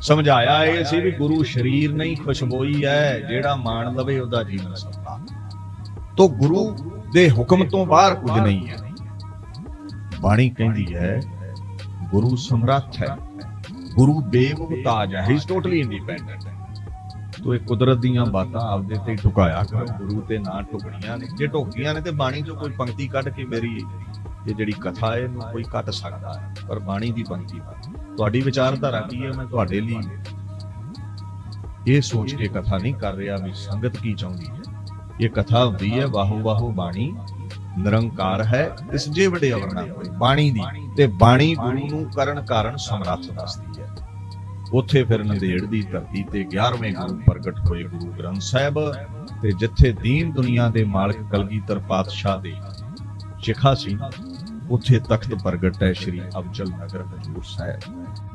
ਸਮਝਾਇਆ ਇਹ ਸੀ ਵੀ ਗੁਰੂ ਸ਼ਰੀਰ ਨਹੀਂ ਖੁਸ਼ਬੋਈ ਹੈ, ਜਿਹੜਾ ਮਾਣ ਲਵੇ ਉਹਦਾ ਜੀਵਨ ਸਫਲਾ ਤੋ ਗੁਰੂ ਦੇ ਹੁਕਮ ਤੋਂ ਬਾਹਰ ਕੁਝ ਨਹੀਂ ਹੈ। ਬਾਣੀ ਕਹਿੰਦੀ ਹੈ, ਗੁਰੂ ਸਮਰੱਥ ਹੈ। ਗੁਰੂ ਬੇਵਤਾਜ ਹੈ। ਹੀ ਟੋਟਲੀ ਇੰਡੀਪੈਂਡੈਂਟ ਤੋ ਇਹ ਕੁਦਰਤ ਦੀਆਂ ਬਾਤਾਂ ਆਪਦੇ ਤੇ ਢੁਕਾਇਆ ਕਰੋ, ਗੁਰੂ ਤੇ ਨਾ ਢੁਕਣੀਆਂ ਨੇ। ਜੇ ਢੁਕਦੀਆਂ ਨੇ ਤੇ ਬਾਣੀ ਚੋਂ ਕੋਈ ਪੰਕਤੀ ਕੱਢ ਕੇ ਮੇਰੀ ਇਹ ਜਿਹੜੀ ਕਥਾ ਹੈ, ਇਹਨੂੰ ਕੋਈ ਕੱਟ ਸਕਦਾ ਹੈ, ਪਰ ਬਾਣੀ ਦੀ ਪੰਕਤੀ ਤੁਹਾਡੀ ਵਿਚਾਰਧਾਰਾ ਕੀ ਹੈ? ਮੈਂ ਤੁਹਾਡੇ ਲਈ ਇਹ ਸੋਚ ਕੇ ਕਥਾ ਨਹੀਂ ਕਰ ਰਿਹਾ ਵੀ ਸੰਗਤ ਕੀ ਚਾਹੁੰਦੀ ਹੈ। ਇਹ ਕਥਾ ਹੁੰਦੀ ਹੈ, ਵਾਹੋ ਵਾਹੋ ਬਾਣੀ, ਨਿਰੰਕਾਰ ਹੈ, ਇਸ ਜੇ ਵੱਡੇ ਅਵਰਣਾ ਕੋਈ ਬਾਣੀ ਦੀ। ਤੇ ਬਾਣੀ ਗੁਰੂ ਨੂੰ ਕਰਨ ਕਾਰਨ ਸਮਰੱਥ ਦੱਸਦੀ ਹੈ। ਉੱਥੇ ਫਿਰ ਨੰਦੇੜ ਦੀ ਧਰਤੀ ਤੇ 11ਵੇਂ ਗੁਰੂ ਪ੍ਰਗਟ ਹੋਏ ਗੁਰੂ ਗ੍ਰੰਥ ਸਾਹਿਬ ਤੇ ਜਿੱਥੇ ਦੀਨ ਦੁਨੀਆ ਦੇ ਮਾਲਕ ਕਲਗੀਧਰ ਪਾਤਸ਼ਾਹ ਦੇ ਸ਼ਿਖਾ ਸੀ, ਉੱਥੇ ਤਖਤ ਪ੍ਰਗਟ ਹੈ ਸ੍ਰੀ ਅਬਚਲ ਨਗਰ ਹਜੂਰ ਸਾਹਿਬ।